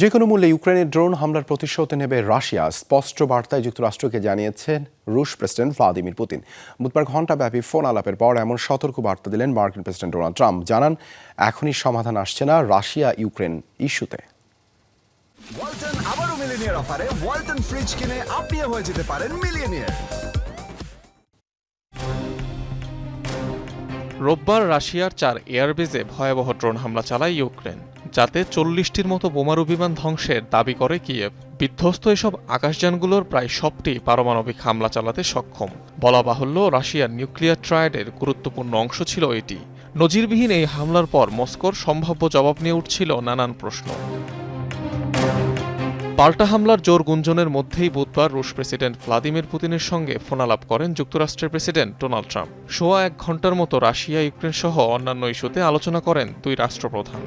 যে কোনো মূল্যে ইউক্রেনের ড্রোন হামলার প্রতিশোধ নেবে রাশিয়া। স্পষ্ট বার্তায় যুক্তরাষ্ট্রকে জানিয়েছেন রুশ প্রেসিডেন্ট ভ্লাদিমির পুতিন। বুধবার ঘণ্টাব্যাপী ফোন আলাপের পর এমন সতর্ক বার্তা দিলেন মার্কিন প্রেসিডেন্ট ডোনাল্ড ট্রাম্প। জানান এখনই সমাধান আসছে না রাশিয়া ইউক্রেন ইস্যুতে। ওয়ালটন আবারও মিলিনিয়ার অফারে। ওয়ালটন ফ্রিজ কিনে আপনিও হয়ে যেতে পারেন মিলিয়নিয়ার। রোববার রাশিয়ার চার এয়ারবেজে ভয়াবহ ড্রোন হামলা চালায় ইউক্রেন। যাতে চল্লিশটির মতো বোমারু বিমান ধ্বংসের দাবি করে কিয়েভ। বিধ্বস্ত এসব আকাশযানগুলোর প্রায় সবটি পারমাণবিক হামলা চালাতে সক্ষম। বলা বাহুল্য, রাশিয়ার নিউক্লিয়ার ট্রায়াডের গুরুত্বপূর্ণ অংশ ছিল এটি। নজিরবিহীন এই হামলার পর মস্কোর সম্ভাব্য জবাব নিয়ে উঠছিল নানান প্রশ্ন। পাল্টা হামলার জোর গুঞ্জনের মধ্যেই বুধবার রুশ প্রেসিডেন্ট ভ্লাদিমির পুতিনের সঙ্গে ফোনালাপ করেন যুক্তরাষ্ট্রের প্রেসিডেন্ট ডোনাল্ড ট্রাম্প। সোয়া এক ঘণ্টার মতো রাশিয়া ইউক্রেন সহ অন্যান্য ইস্যুতে আলোচনা করেন দুই রাষ্ট্রপ্রধান।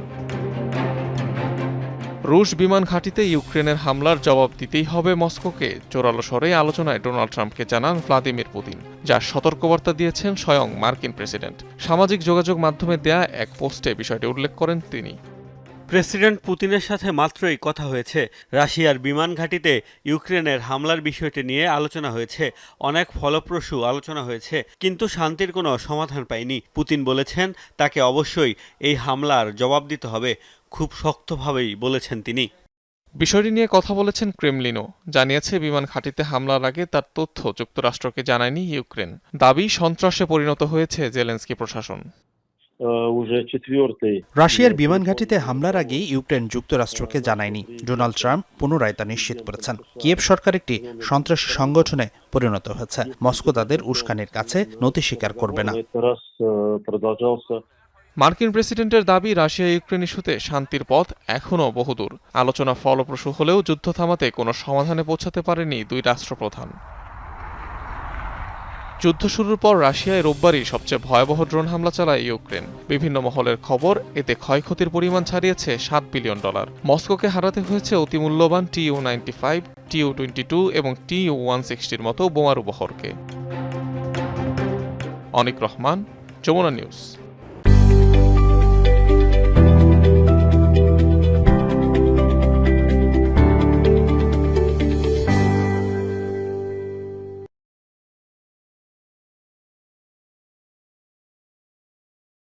রুশ বিমান ঘাঁটিতে ইউক্রেনের হামলার জবাব দিতেই হবে মস্কোকে। জোরালো স্বরে আলোচনায় ডোনাল্ড ট্রাম্পকে জানান ভ্লাদিমির পুতিন যার সতর্কবার্তা দিয়েছেন স্বয়ং মার্কিন প্রেসিডেন্ট। সামাজিক যোগাযোগ মাধ্যমে দেয়া এক পোস্টে বিষয়টি উল্লেখ করেন তিনি। প্রেসিডেন্ট পুতিনের সাথে মাত্রই কথা হয়েছে। রাশিয়ার বিমান ঘাঁটিতে ইউক্রেনের হামলার বিষয়টি নিয়ে আলোচনা হয়েছে। অনেক ফলপ্রসূ আলোচনা হয়েছে, কিন্তু শান্তির কোনো সমাধান পায়নি। পুতিন বলেছেন, তাকে অবশ্যই এই হামলার জবাব দিতে হবে। খুব শক্তভাবেই বলেছেন তিনি। বিষয়টি নিয়ে কথা বলেছেন ক্রেমলিনও। জানিয়েছে বিমান ঘাঁটিতে হামলার আগে তার তথ্য যুক্তরাষ্ট্রকে জানায়নি ইউক্রেন। দাবি সন্ত্রাসে পরিণত হয়েছে জেলেন্সকি প্রশাসন। রাশিয়ার বিমান ঘাঁটিতে হামলার আগে ইউক্রেন যুক্তরাষ্ট্রকে জানায়নি। ডোনাল্ড ট্রাম্প পুনরায় তা নিশ্চিত করেছেন। কিয়েভ সরকার একটি সন্ত্রাসী সংগঠনে পরিণত হয়েছে। মস্কো তাদের উস্কানির কাছে নথি স্বীকার করবে না। মার্কিন প্রেসিডেন্টের দাবি, রাশিয়া ইউক্রেন ইস্যুতে শান্তির পথ এখনও বহুদূর। আলোচনা ফলপ্রসূ হলেও যুদ্ধ থামাতে কোনো সমাধানে পৌঁছাতে পারেনি দুই রাষ্ট্রপ্রধান। যুদ্ধ শুরুর পর রাশিয়ায় রোববারই সবচেয়ে ভয়াবহ ড্রোন হামলা চালায় ইউক্রেন। বিভিন্ন মহলের খবর, এতে ক্ষয়ক্ষতির পরিমাণ ছাড়িয়েছে সাত বিলিয়ন ডলার। মস্কোকে হারাতে হয়েছে অতি মূল্যবান T U ninety five T ও টোয়েন্টি টু এবং টি ও ওয়ান সিক্সটির মতো বোমারু বহরকে। অনিক রহমান, যমুনা নিউজ।